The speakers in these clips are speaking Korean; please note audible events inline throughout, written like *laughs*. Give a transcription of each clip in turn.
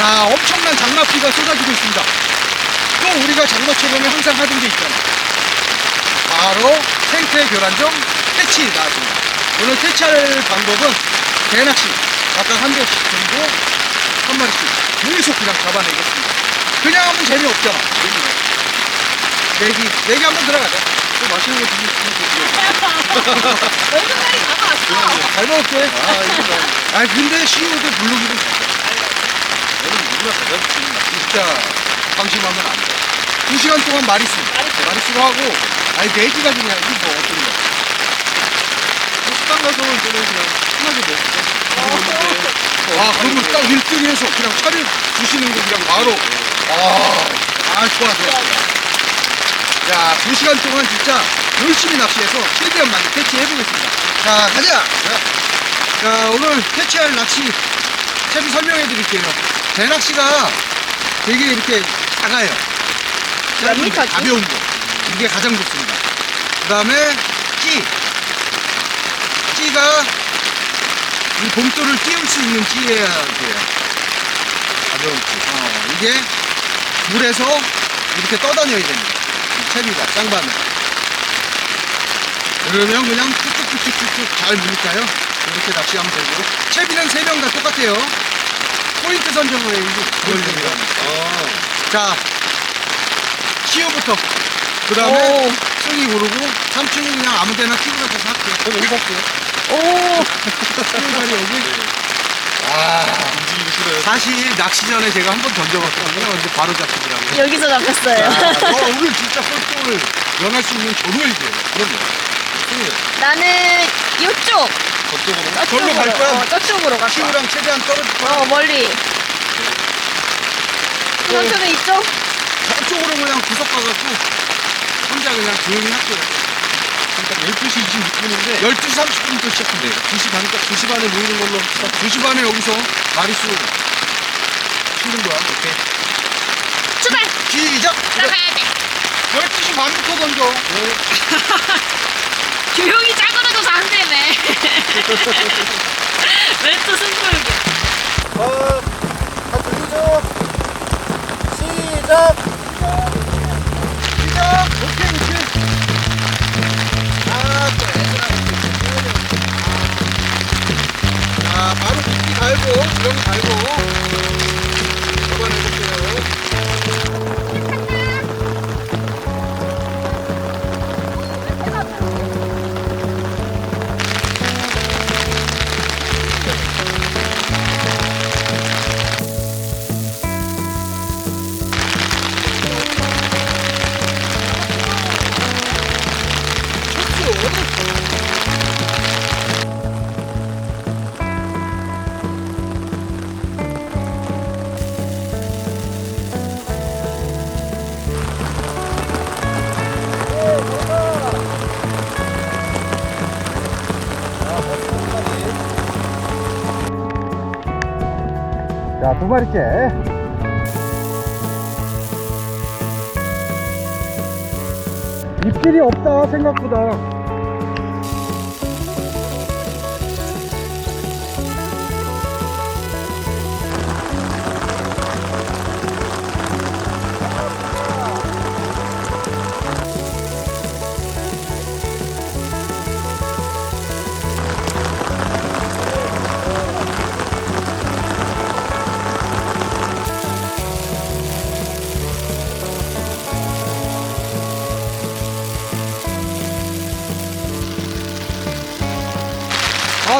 자, 엄청난 장마비가 쏟아지고 있습니다. 또 우리가 장마 체험에 항상 하던 게 있잖아. 바로 생태 교란종 퇴치 나왔습니다. 오늘 퇴치할 방법은 대낚시 각각 한 개씩 들고 한 마리씩 계속 그냥 잡아내겠습니다. 그냥 하면 재미없잖아. 내기, 내기 한번 들어가자. 또 맛있는 거 드시면 드세요. 얼굴이 가져왔어. 잘 먹을게. 아, 이거 뭐, 아 근데 CEO도 블루기는 진짜. 있는 진짜 방심하면 안 돼. 두 시간 동안 마리수. 마리수. 마리수로 하고, 아니, 내기가 이거 뭐 어떤 거. 식당 가서 는 저는 그냥 편하게 먹고. 아, 그러면 딱 1등 해서 그냥 차려 주시는 거 그냥 바로. 아, 아, 좋아, 좋아. 자, 두 시간 동안 진짜 열심히 낚시해서 최대한 많이 캐치해보겠습니다. 자, 가자! 자, 오늘 캐치할 낚시 채비 설명해 드릴게요. 제 낚시가 되게 이렇게 작아요. 몇 짧은 거, 미터지? 가벼운 거. 이게 가장 좋습니다. 그 다음에 찌. 찌가 이 봉돌을 띄울 수 있는 찌여야 돼요. 가벼운 찌. 어, 이게 물에서 이렇게 떠다녀야 됩니다. 이 채비가, 짱바는. 그러면 그냥 툭툭툭툭툭 잘 무니까요. 이렇게 낚시하면 되고. 채비는 세 명 다 똑같아요. 포인트 선정을. 아, 자, 시우부터. 그 다음에 오. 승이 고르고, 삼촌이 그냥 아무 데나 키고 가서 할게요. 저는 여기 갈게요. 오. 승이발이 여기. 아, 움직이기 싫어요. 사실 낚시 전에 제가 한 번 던져봤거든요. 근데 바로 잡히더라고요. 여기서 잡혔어요. 아, 너 오늘 진짜 꼴등을 연할 수 있는 돼요. 그럼요. 승이, 나는 이쪽. 저쪽으로. 절로 갈 저쪽으로. 거야? 어, 저쪽으로 갈 거야. 시우랑 최대한 떨어질 거야. 어, 멀리. 삼촌은 이쪽? 저쪽으로 그냥 구석 가갖고, 혼자 그냥 조용히 할게요. 그러니까 12시 26분인데 12시 30분부터 시작한대요. 2시 반까 2시 반에 모이는 걸로 합시다. 2시 반에 여기서 마리수 치는 거야. 오케이. 출발! 시작! 나가야 돼. 12시 반부터 던져. *laughs* 조용히 짜 그러져서 안 되네. *laughs* 멘트 승부욕이. 어, 다 들리죠? 시작! 시작! 오케이, 오케이. 아, 또 바로 미끼 달고, 이런 거 달고. 마리째. 입질이 없다, 생각보다.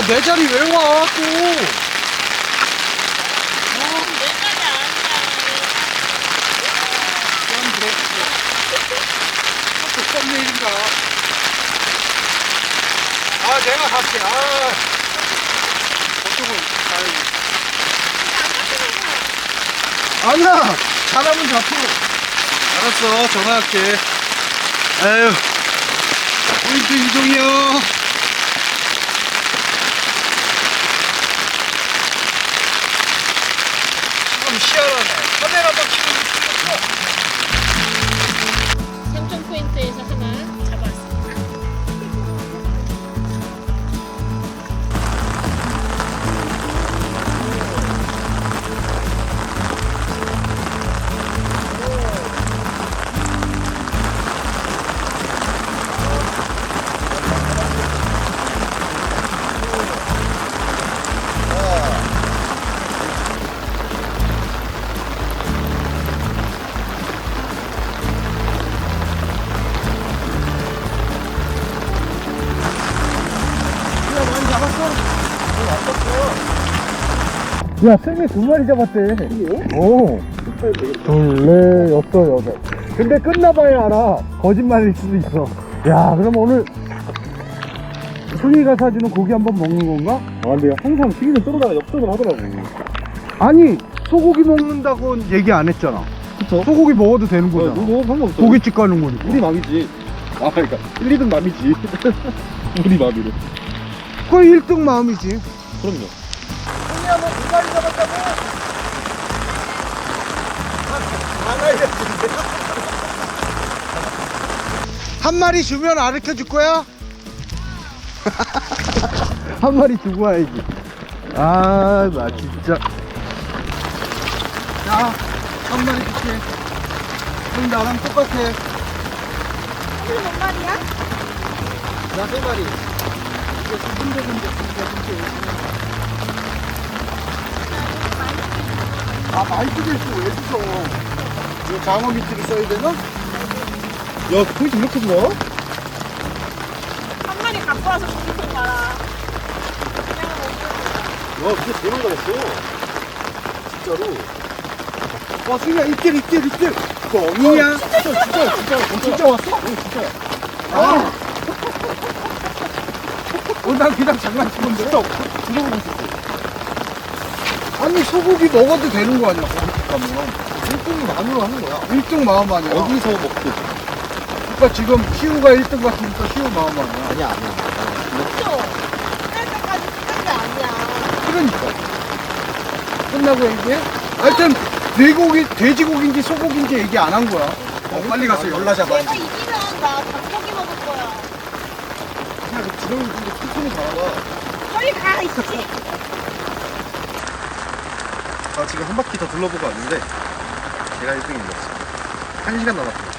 아, 내 자리 왜 와, 또. 또 썸네일인가. 아, 내가 갈게. 아. 저쪽은 가야지. 아니야! 잘하면 잡혀. 알았어, 전화할게. 에휴. 야, 생맥 두 마리 잡았대. 오. 둘, 넷, 여섯, 여섯. 근데 끝나봐야 알아. 거짓말일 수도 있어. 야, 그럼 오늘 승희가 사주는 고기 한번 먹는 건가? 아 근데 항상 튀기는 쏘다가 역전을 하더라고 아니, 소고기 먹는다고 얘기 안 했잖아. 그쵸? 소고기 먹어도 되는 거잖아. 누구 상관없어 고깃집 가는 거니까. 우리 맘이지 아 그러니까 1, 2등 맘이지 *laughs* 우리 맘이 래그 1등 마음이지. 그럼요 한 마리 주면 가르쳐 줄 거야? *laughs* 한 마리 주고 와야지. 아, 나 진짜. 자, 한 마리 줄게. 형 나랑 똑같아. 오늘 몇 마리야? 나세 마리. 군데. 아, 마이크 릴스왜 주셔? 이거 장어 밑줄을 써야 되나? 야 포인트 이렇게 좋아? 한 마리 갖고 와서 고기 봐라. 와 진짜 대박 나왔어 진짜로 와, 승희야, 입질, 입질, 입질. 뻥이야. 진짜 진짜 진짜 진짜 왔어? 응 진짜 아! 어, 난 그냥 장난친 건데. 들어보고 있었어 아니, 소고기 먹어도 되는 거 아니야, 가면. 1등이 만으로 하는 거야 1등 마음 아니야. 여기서 먹고 그러니까 지금 희우가 1등 같으니까 희우 마음 아니야. 아니야 아니야 그렇죠. 끝날 때까지 끝난 게 아니야. 그러니까. 끝나고 얘기해? 하여튼, 돼고기, 돼지고기인지 소고기인지 얘기 안 한 거야. 어, 빨리 가서 연락하자. 내가 이기면 나 닭고기 먹을 거야. 그냥 그 지렁이 천천히 가봐 빨리 가, 이씨. 아 지금 한 바퀴 더 둘러보고 왔는데 제가 1등이었어 한 시간 남았어 아,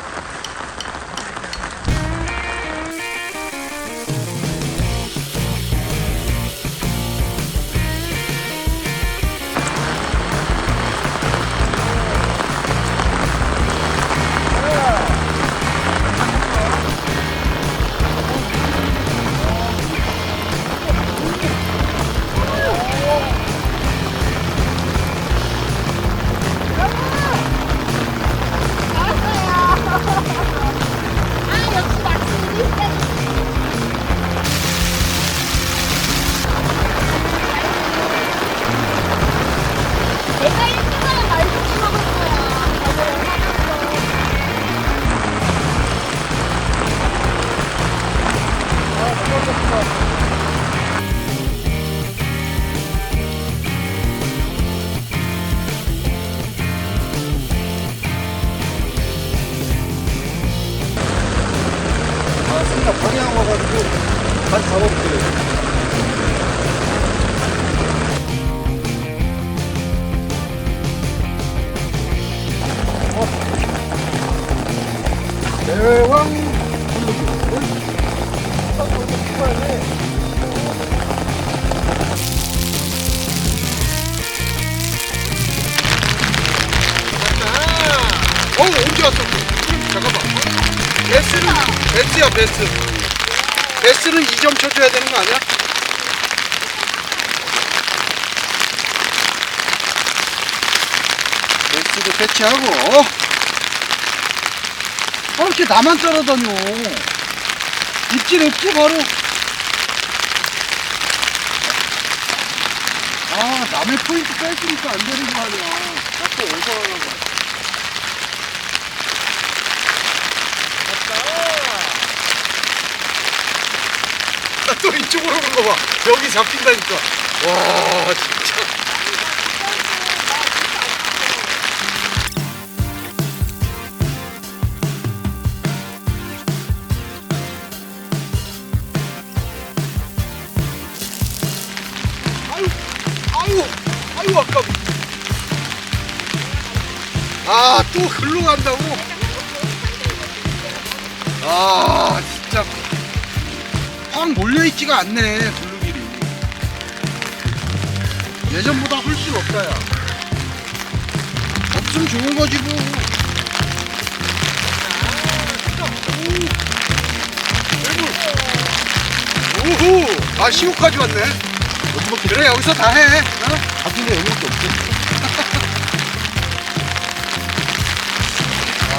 다시 잡아볼게 대 하고. 아, 이렇게 나만 따라다녀. 입질 없지, 바로. 아, 남의 포인트 뺏으니까 안 되는 거 아니야. 자꾸 어디서 하라고. 아, 또 이쪽으로 오는 거 봐. 여기 잡힌다니까. 와, 진짜. 간다고? 아, 진짜. 확 몰려있지가 않네, 블루길이. 예전보다 훨씬 없다, 야. 없으면 좋은 거지, 뭐. 오. 오호! 아, 시호까지 왔네. 그래 여기서 다 해. 어? 같은데 여기밖에 없지.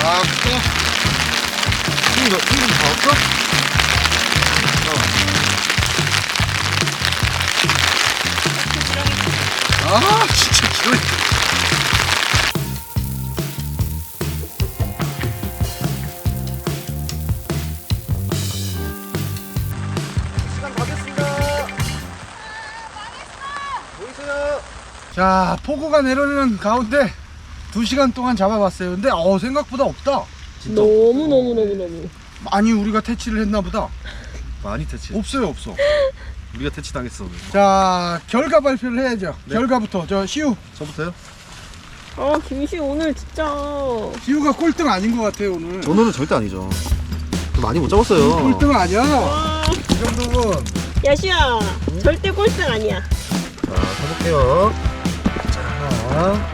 형님, 너, 형님 다 왔어? 아, 진짜 기분. 보이세요? 자, 폭우가 내려오는 가운데 2시간 동안 잡아봤어요. 근데 어, 생각보다 없다. 너무 너무 너무 너무. 많이 우리가 퇴치를 했나 보다. 많이 퇴치. 없어요, 없어. 우리가 퇴치 당했어 오늘. 자, 결과 발표를 해야죠. 네. 결과부터. 저 시우. 저부터요? 아 김씨 오늘 진짜. 시우가 꼴등 아닌 것 같아요, 오늘. 오늘은 절대 아니죠. 많이 못 잡았어요. 꼴등 아니야. 와. 이 정도면. 야시야 절대 꼴등 아니야. 자, 가볼게요. 자,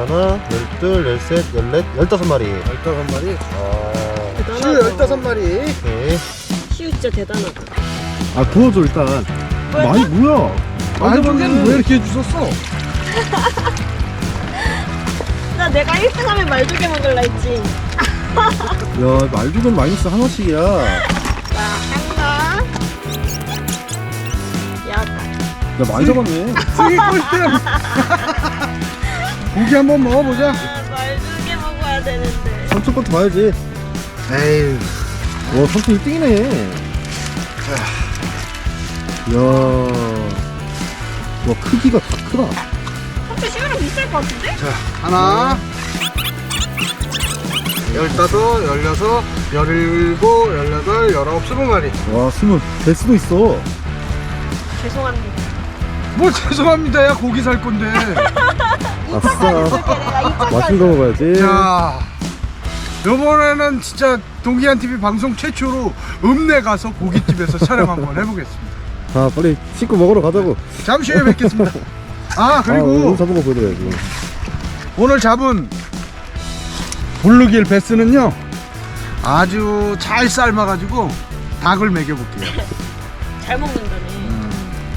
하나, 열둘, 열셋, 열넷, 열다섯 마리. 15마리. 아, 대단하다. 시우 15마리. 오케이. 시우 진짜 대단하다. 아, 구워줘 일단. 뭐야? 많이 뭐야? 안쪽에는 왜 이렇게 해주셨어? *laughs* 나 내가 1등하면 말조개 먹을라 했지. *laughs* 야, 말죽은 마이너스 하나씩이야. 자 한가. 야 야, 많이 잡았네. *laughs* 승희 꼴등. 고기 한번 먹어보자. 아, 말조개 먹어야 되는데. 삼촌 것도 봐야지. 에이. 와, 삼촌 1등이네. 야, 와, 크기가 다 크다. 삼촌 시우랑 비쌀 것 같은데? 자, 하나. 열다섯, 열여섯, 열일곱, 열여덟, 열아홉, 스무 마리. 와, 스물. 될 수도 있어. 죄송합니다. 뭐 죄송합니다. 야 고기 살 건데. 아싸. 내가 2차까지. 맛있는 거 먹어야지. 자, 요번에는 진짜 동기한 TV 방송 최초로 읍내 가서 고깃집에서 촬영 한번 해보겠습니다. 자, 빨리 씻고 먹으러 가자고. 잠시 후에 뵙겠습니다. 아 아, 그리고 오늘 잡은 거 보여드려야지. 오늘 잡은 블루길 베스는요 아주 잘 삶아가지고 닭을 먹여볼게요. 잘 먹는다네.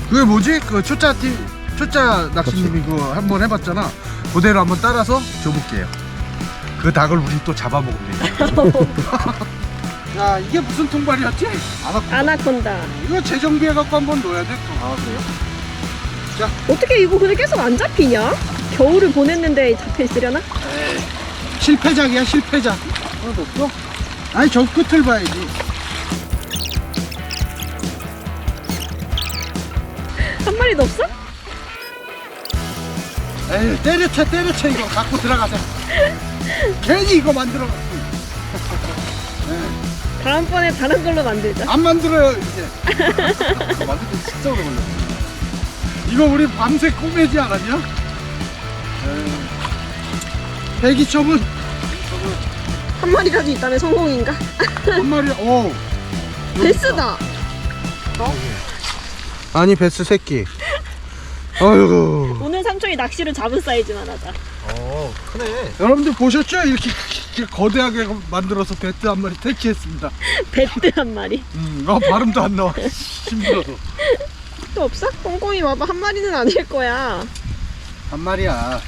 그게 뭐지? 그 초짜 팀 초짜 낚시님이 그거 한번 해봤잖아. 그대로 한번 따라서 줘볼게요. 그 닭을 우린 또 돼요. *laughs* 야 이게 무슨 통발이었지? 아나 아나콘다. 이거 재정비해갖고 한번 넣어야 돼. 또. 아, 그래요? 어떻게 이거 근데 계속 안 잡히냐? 겨울을 보냈는데 잡혀 있으려나? 실패작이야 실패작. 하나도 없어? 아니 저 끝을 봐야지. 한 마리도 없어? 에이 때려쳐 때려쳐 이거 갖고 들어가자. 괜히 이거 만들어갖고 *laughs* 다음번에 다른 걸로 만들자. 안 만들어요 이제. *laughs* 만들 때 진짜 오래 걸렸어. 이거 우리 밤새 꼬매지 않았냐? 대기첩은 한 마리라도 있다면 성공인가? 한 마리. 오. *laughs* 베스다. 아니 베스 새끼. 아유. 오늘 삼촌이 낚시를 잡은 사이즈만 하자. 어, 크네. 여러분들 보셨죠? 이렇게, 이렇게 거대하게 만들어서 베스 한 마리 퇴치했습니다. *laughs* 베트 한 마리. 음, 아 발음도 안 나와. 힘들어서. 또 없어? 꼼꼼히 봐봐. 한 마리는 아닐 거야. 한 마리야.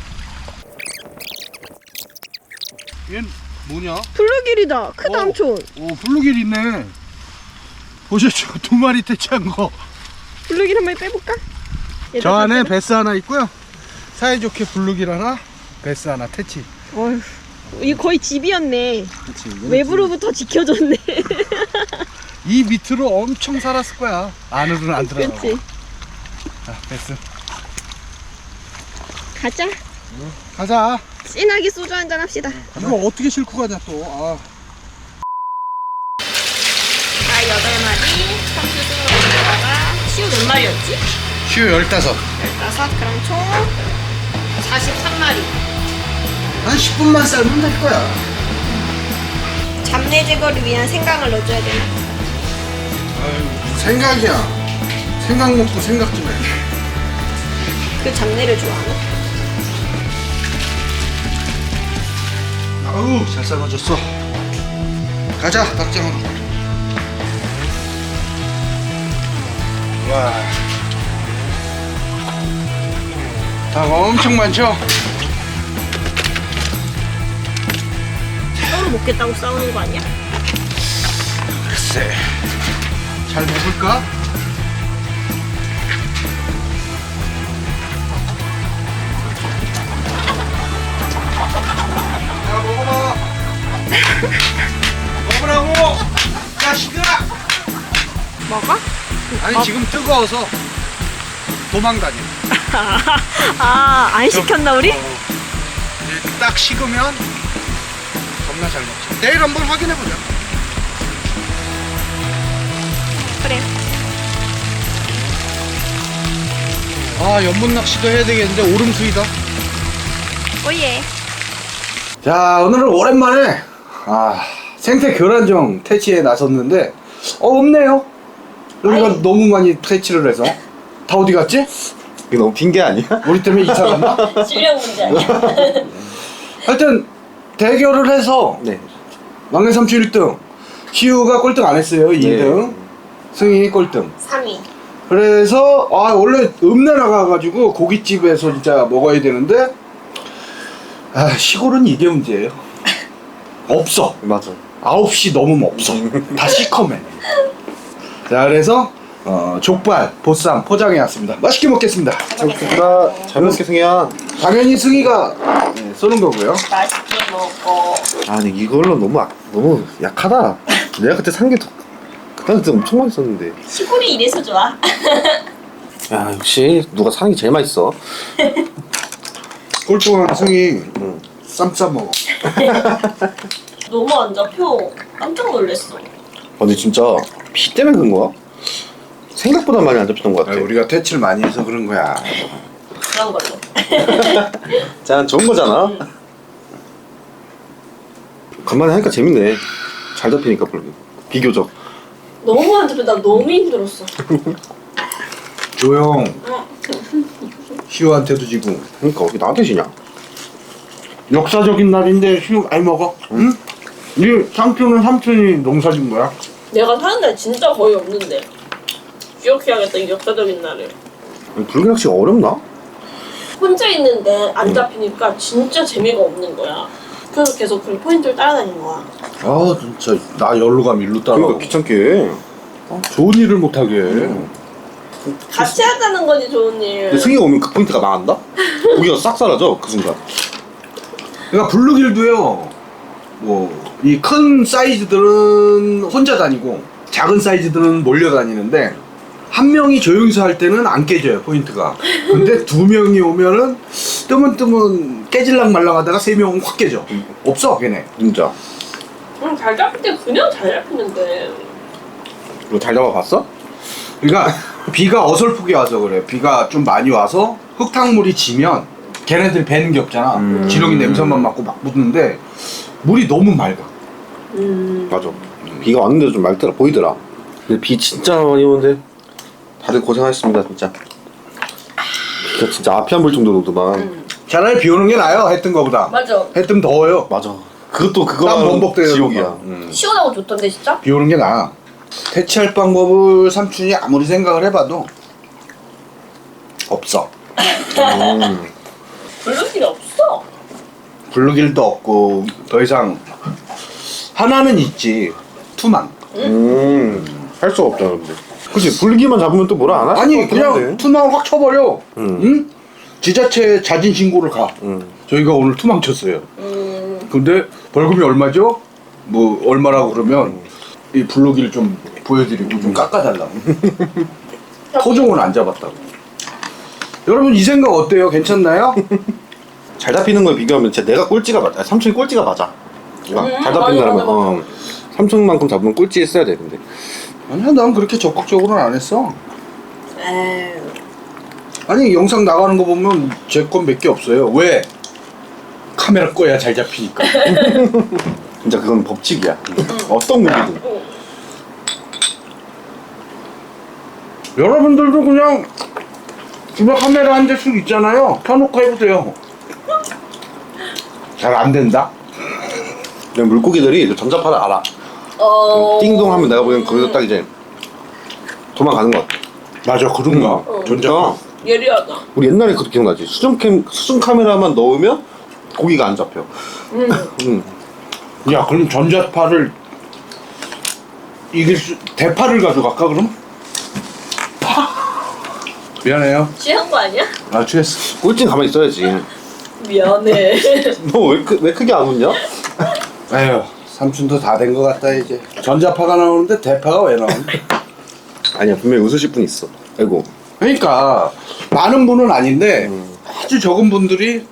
얘는 뭐냐? 블루길이다. 크다 어. 삼촌. 오 블루길 있네. 보셨죠? 두 마리 퇴치한 거. 블루길 한 마리 빼볼까? 저 안에 다 베스 하나 있고요. 사이좋게 블루길 하나, 베스 하나 퇴치. 빼- 어휴. 이거 거의 집이었네. 그치. 외부로부터 지켜줬네. 이 밑으로 엄청 살았을 거야. 안으로는 안 들어가. 그치? 자, 베스. 가자. 가자. 진하게 소주 한잔 합시다. 이거 어떻게 싣고 가냐 또. 아. 시우 몇 마리였지? 슈 15. 15. 그럼 총 43마리. 한 10분만 삶으면 될 거야. 잡내 제거를 위한 생강을 넣어줘야 되나? 아유, 생각이야. 생각 먹고 생각 좀 해. 그 잡내를 좋아하나? 아우, 잘 삶아졌어. 가자, 닭장으로. 와. 닭 엄청 많죠? 서로 먹겠다고 싸우는 거 아니야? 글쎄. 잘 먹을까? 야, 먹어봐. *laughs* 먹으라고! 자식아! 먹어? 아니, 지금 뜨거워서 도망 다녀. *laughs* 아, 안 시켰나 우리? 이제 딱 식으면 겁나 잘 먹지. 내일 한번 확인해 보자. 그래. 아, 연못 낚시도 해야 되겠는데 오름수이다. 오예. 자, 오늘은 오랜만에 아, 생태 교란종 퇴치에 나섰는데 어, 없네요. 여기가 너무 많이 퇴치를 해서 다 어디 갔지? 이게 너무 핑계 아니야? 우리 때문에 이사 갔나? *laughs* 질량 문제 아니야? *laughs* 하여튼 대결을 해서 네. 막내 삼촌 1등, 희우가 꼴등 안 했어요. 2등, 승희 꼴등. 3위. 그래서 아 원래 읍내 나 가가지고 고깃집에서 진짜 먹어야 되는데 아 시골은 이게 문제예요. *laughs* 없어. 맞아. 9시 넘으면 없어. 다 시커매. 자 그래서 어, 족발, 보쌈 포장해 왔습니다. 맛있게 먹겠습니다. 나잘 먹게 승희야. 당연히 승희가 네, 쏘는 거고요. 맛있게 먹어. 아니 이걸로 너무 악, 너무 약하다. 내가 그때 산게 그때 그때 엄청 맛있었는데. 시골이 이래서 좋아. *laughs* 야 역시 누가 사는 게 제일 맛있어. 꼴등한 승희 응. 쌈싸 먹어. *laughs* 너무 안 잡혀. 깜짝 놀랐어. 아, 근데 진짜 비 때문에 그런 거야? 생각보다 많이 안 잡히던 것 아, 같아. 우리가 퇴치를 많이 해서 그런 거야. 그런 걸로. *laughs* 짠 좋은 거잖아. 간만에 하니까 재밌네. 잘 잡히니까 별로. 비교적. 너무 안 잡혀. 나 너무 힘들었어. 조용. 희우한테도 지고. 그러니까 왜 나한테 지냐? 역사적인 날인데 희우 많이 먹어. 응? 이 삼촌은 삼촌이 농사진 거야. 내가 사는 날 진짜 거의 없는데. 기억해야겠다. 이 역사적인 날을. 불기낚시가 어렵나? 혼자 있는데 안 잡히니까 진짜 재미가 없는 거야. 그래서 계속 그 포인트를 따라다니는 거야. 아 진짜 나 열로 가면 일로 따라. 그러니까 귀찮게. 좋은 일을 못 하게. 같이 하자는 거지 좋은 일. 근데 승희가 오면 그 포인트가 망한다? 고기가 싹 사라져 그 순간. 그러니까 블루길도요. 뭐 이 큰 사이즈들은 혼자 다니고 작은 사이즈들은 몰려 다니는데 한 명이 조용히서 할 때는 안 깨져요 포인트가. 근데 두 명이 오면은 뜨문뜨문 깨질랑 말랑 하다가 세 명은 확 깨져. 없어 걔네. 진짜. 응, 잘 잡힐 때 그냥 잘 잡히는데. 이거 잘 잡아봤어? 그러니까 *laughs* 비가 어설프게 와서 그래. 비가 좀 많이 와서 흙탕물이 지면 걔네들이 배는 게 없잖아. 음. 지렁이 냄새만 맡고 막 묻는데 물이 너무 맑아. 음. 맞아. 비가 왔는데도 좀 맑더라 보이더라. 근데 비 진짜 많이 오는데 다들 고생하셨습니다 진짜. 비가 진짜 앞이 안 볼 정도로 오더만. 차라리 비 오는 게 나아요. 해 뜬 거보다. 맞아. 해 뜨면 더워요. 맞아. 그것도 그거 땀 범벅대는 지옥이야. 음. 시원하고 좋던데 진짜? 비 오는 게 나아. 대체할 방법을 삼촌이 아무리 생각을 해봐도 없어. 음. 블루길이 없어. 블루길도 없고 더 이상 하나는 있지. 투망. 음. 할 수가 없잖아 근데. 그치 불기만 잡으면 또 뭐라 안 할? 아니 그냥 한데. 투망 확 쳐버려. 음. 응? 지자체 자진 신고를 가. 음. 저희가 오늘 투망 쳤어요. 음. 근데 벌금이 얼마죠? 뭐 얼마라고 그러면 이 블루길 좀 보여드리고 좀 깎아달라고. *laughs* 토종은 안 잡았다고. 여러분 이 생각 어때요? 괜찮나요? *laughs* 잘 잡히는 거에 비교하면 진짜 내가 꼴찌가 맞아. 삼촌이 꼴찌가 맞아. 그러니까 음, 잘 맞아, 맞아. 어, 삼촌만큼 잡으면 꼴찌 했어야 돼 근데. 아니야 난 그렇게 적극적으로는 안 했어. 에이. 아니 영상 나가는 거 보면 제 건 몇 개 없어요. 왜? 카메라 꺼야 잘 잡히니까. *laughs* 진짜 그건 법칙이야. 어떤 고기든. 어. 여러분들도 그냥 집에 카메라 한 대씩 있잖아요. 켜놓고 해보세요. 잘 안 된다. 물고기들이 전자파를 알아. 어. 띵동 하면 내가 보기엔 거기서 딱 이제 도망가는 것 같아. 맞아 그런가 어. 전자 예리하다. 우리 옛날에 그것도 기억나지? 수중캠, 수중 카메라만 넣으면 고기가 안 잡혀. 음. 응. 야 그럼 전자파를 이길 수 대파를 가져갈까 그럼? 미안해요 취한 거 아니야? 아 취했어 꼴찌 가만히 있어야지. 미안해. *laughs* 너 왜 왜 크게 안 웃냐? *laughs* 에휴 삼촌도 다 된 것 같다 이제 전자파가 나오는데 대파가 왜 나오니? 아니야 분명히 웃으실 분 있어. 아이고. 그러니까 많은 분은 아닌데 아주 적은 분들이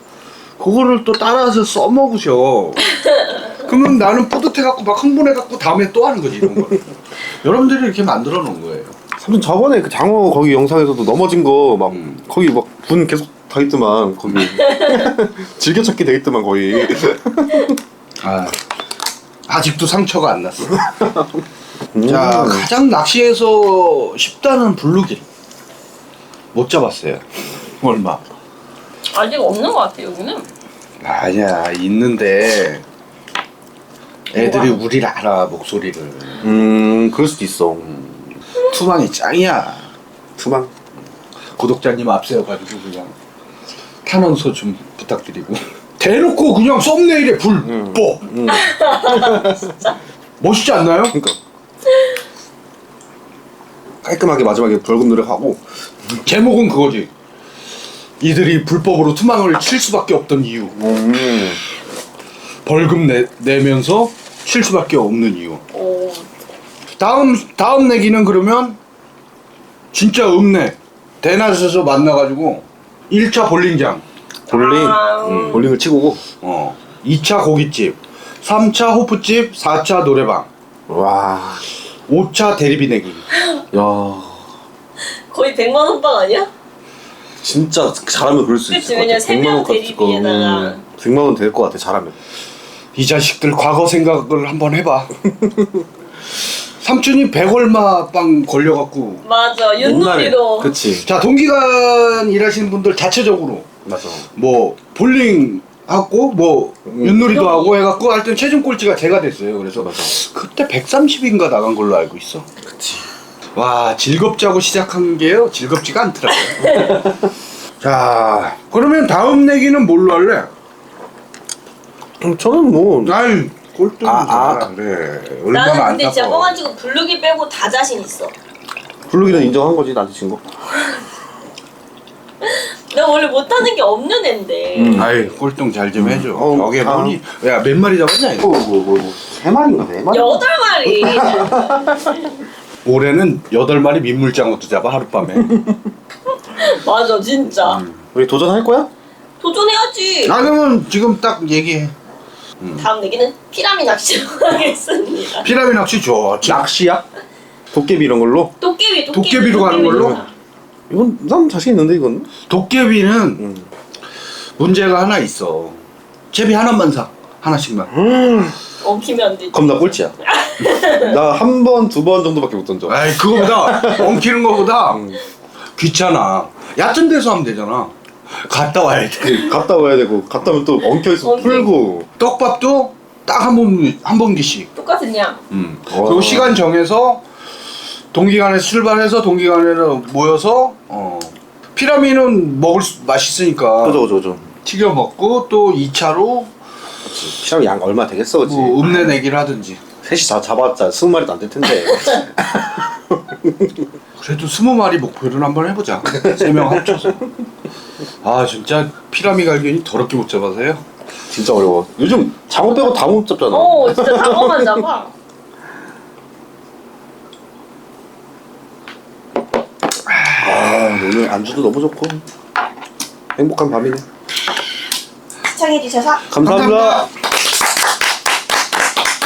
그거를 또 따라서 써먹으셔. *laughs* 그러면 나는 뿌듯해갖고 막 흥분해갖고 다음에 또 하는 거지 이런 걸. 여러분들이 이렇게 만들어 놓은 거예요. 삼촌 저번에 그 장어 거기 영상에서도 넘어진 거 막 음. 거기 막 분 계속 다 있더만 거기 *laughs* *laughs* 즐겨찾기 돼 있더만 거의. 아, 아직도 상처가 안 났어. *laughs* 음. 자 가장 낚시에서 쉽다는 블루길 못 잡았어요. 얼마? 아직 없는 것 같아 여기는. 아니야 있는데 애들이 우리를 알아 목소리를. 음 그럴 수도 있어. 투망이 짱이야. 투망. 구독자님 앞세워가지고 그냥 탄원서 좀 부탁드리고 대놓고 그냥 썸네일에 불 음. 뽀. 음. 멋있지 않나요? 그러니까 깔끔하게 마지막에 벌금 노력하고 제목은 그거지. 이들이 불법으로 투망을 칠 수밖에 없던 이유. 음. 벌금 내, 내면서 칠 수밖에 없는 이유. 오. 다음 다음 내기는 그러면 진짜 읍내 대낮에서 만나가지고 1차 볼링장, 볼링 아, 음, 볼링을 치고 어 2차 고깃집, 3차 호프집, 4차 노래방, 와. 5차 대리비 내기. 야. 거의 100만 원빵 아니야? 진짜 잘하면 그럴 수 그치, 있을 것 왜냐면 같아. 세명 100만 원까지 대리비에다가. 음, 100만 원 될 것 같아 잘하면. 이 자식들 과거 생각을 한번 해봐. *laughs* 삼촌이 100 얼마 빵 걸려갖고 맞아 윷놀이로. 그치. 자 동기간 일하시는 분들 자체적으로 맞아. 뭐 볼링 하고 뭐 음. 윷놀이도 하고 해갖고 할때 최종 꼴찌가 제가 됐어요. 그래서 맞아. 그때 130인가 나간 걸로 알고 있어. 그치. 와 즐겁자고 시작한 게요 즐겁지가 않더라고요. *laughs* 자 그러면 다음 내기는 뭘로 할래? 음, 저는 뭐 아이 꼴등 아, 아. 아, 그래 얼마나 나는 근데 진짜 안타까워. 뻥가지고 블루기 빼고 다 자신 있어. 블루기는 인정한 거지 나한테 진 거. *laughs* 내가 원래 못하는 게 없는 앤데. 음. 아이 꼴등 잘 좀 해줘. 어, 저게 아. 뭐니? 야 몇 마리 잡았냐 이거? 뭐뭐뭐세 마리인가 네 마리? 여덟 마리. *laughs* 올해는 여덟 마리 민물장어도 잡아 하룻밤에. *laughs* 맞아 진짜. 우리 도전할 거야? 도전해야지. 아 그러면 지금 딱 얘기해. 다음 내기는 피라미 낚시로 *laughs* 하겠습니다. 피라미 낚시 좋지. 낚시야? 도깨비 이런 걸로? 도깨비 도깨비. 도깨비로 가는 걸로? 이건 난 자신 있는데 이건. 도깨비는 음. 문제가 하나 있어. 제비 하나만 사. 하나씩만. 엉키면 안 되지. 그럼 나 꼴찌야. *laughs* 나 한 번, 두 번 정도밖에 못 던져. 아이 그거보다 *laughs* 엉키는 거보다 음. 귀찮아. 얕은 데서 하면 되잖아. 갔다 와야 돼. 그 갔다 와야 되고 갔다 오면 또 엉켜 있어 엉키고. 풀고 떡밥도 딱 한 번, 한 번기씩. 똑같은 양. 음. 와. 그리고 시간 정해서 동기간에 출발해서 동기간에로 모여서 어. 피라미는 먹을 수 맛있으니까. 그죠 그죠 그죠. 튀겨 먹고 또 2차로 피라미 양 얼마 되겠어 그치? 뭐 읍내 내기를 하든지. 셋이 다 잡았자 스무 마리도 안 될 텐데. *laughs* 그래도 스무 마리 목표를 한번 해보자. 세 명 합쳐서. 아 진짜 피라미 갈견이 더럽게 못 잡아서요? 진짜 어려워. 요즘 장어 빼고 다 못 잡잖아. 어 진짜 장어만 잡아. 아 오늘 안주도 너무 좋고 행복한 밤이네 시청해주셔서 감사합니다. 감사합니다.